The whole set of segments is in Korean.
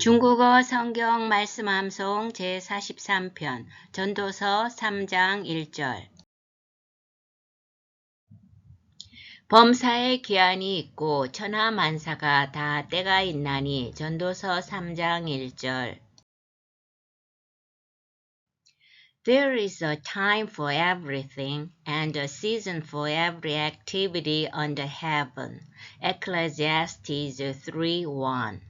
중국어 성경 말씀 암송 제43편 전도서 3장 1절 범사의 기한이 있고 천하 만사가 다 때가 있나니 전도서 3장 1절 There is a time for everything and a season for every activity under heaven. Ecclesiastes 3:1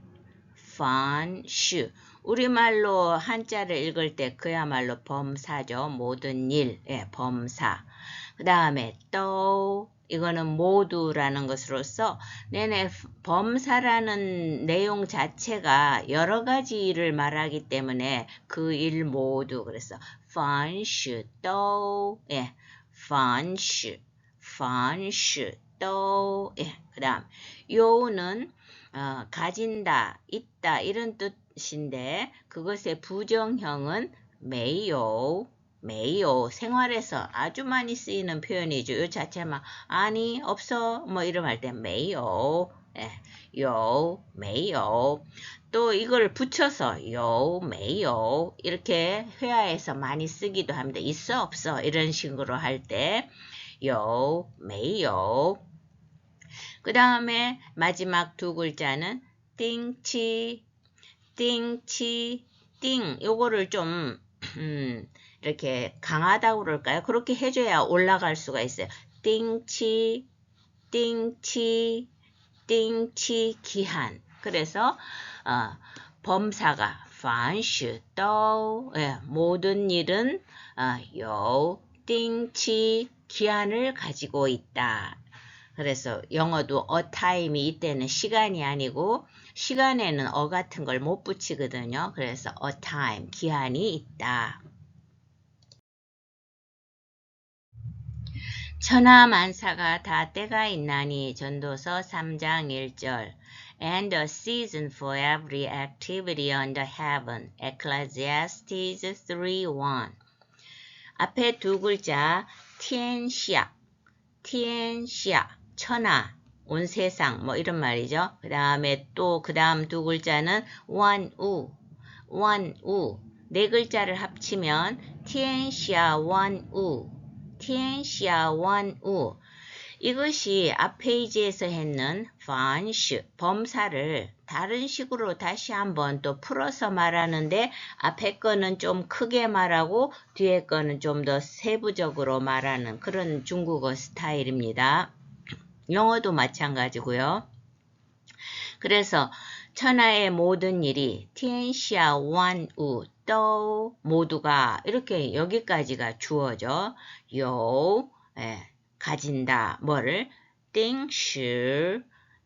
펀슈. 우리말로 한자를 읽을 때 그야말로 범사죠. 모든 일, 예, 범사. 그 다음에 또 이거는 모두라는 것으로서 내내 범사라는 내용 자체가 여러 가지 일을 말하기 때문에 그 일 모두. 그래서 펀슈 또 예, 펀슈 펀슈 또 예, 그 다음 요는 어, 가진다, 있다 이런 뜻인데 그것의 부정형은 메요, 메요 생활에서 아주 많이 쓰이는 표현이죠. 요 자체만 아니 없어 뭐 이런 할때 메요, 예, 요, 메요. 또 이걸 붙여서 요, 메요 이렇게 회화에서 많이 쓰기도 합니다. 있어 없어 이런 식으로 할 때 요, 메요. 그 다음에 마지막 두 글자는 띵치, 띵치, 띵. 요거를 좀 음, 이렇게 강하다고 그럴까요? 그렇게 해줘야 올라갈 수가 있어요. 띵치, 띵치, 띵치 기한. 그래서 어, 범사가 반슈 떠 예, 모든 일은 어, 요 띵치 기한을 가지고 있다. 그래서 영어도 a time이 이때는 시간이 아니고 시간에는 어 같은 걸 못 붙이거든요. 그래서 a time 기한이 있다. 천하만사가 다 때가 있나니 전도서 3장 1절. And a season for every activity under heaven. Ecclesiastes 3:1 앞에 두 글자 티엔시아 티엔시아 천하, 온 세상 뭐 이런 말이죠. 그 다음에 또 그 다음 두 글자는 원우, 원우 네 글자를 합치면 티엔시아 원우, 티엔시아 원우 이것이 앞 페이지에서 했는 반슈 범사를 다른 식으로 다시 한번 또 풀어서 말하는데 앞에 거는 좀 크게 말하고 뒤에 거는 좀 더 세부적으로 말하는 그런 중국어 스타일입니다. 영어도 마찬가지고요. 그래서 천하의 모든 일이 티엔시아 완우 또 모두가 이렇게 여기까지가 주어져 요 예, 가진다 뭐를 띵시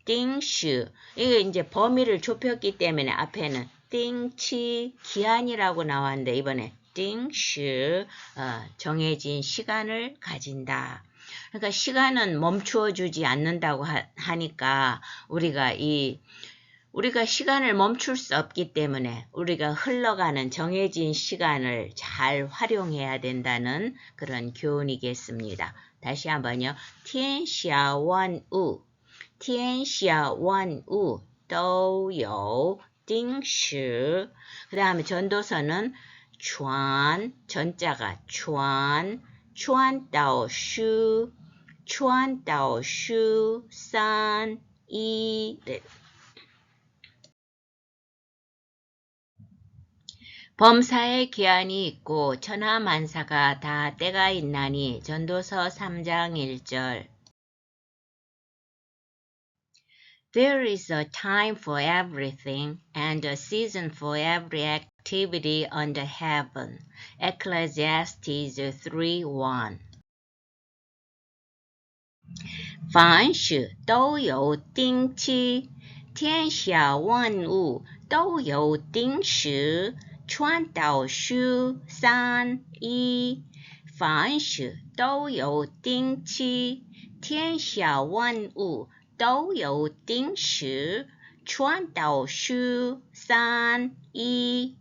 띵시 이게 이제 범위를 좁혔기 때문에 앞에는 띵치 기한이라고 나왔는데 이번에 띵시 어, 정해진 시간을 가진다. 그러니까 시간은 멈추어 주지 않는다고 하, 니까 우리가 이 우리가 시간을 멈출 수 없기 때문에 우리가 흘러가는 정해진 시간을 잘 활용해야 된다는 그런 교훈이겠습니다. 다시 한번요. 天下万物,天下万物都有定时그 다음에 전도서는 传 전자가 传 传导书传导书三一 네. 범사의 기한이 있고 천하만사가 다 때가 있나니 전도서 3장 1절 There is a time for everything and a season for every activity under heaven. Ecclesiastes 3:1. 凡事都有定期，天下万物都有定时。 穿到书三一，凡事都有定期，天下万物都有定时。穿到书三一。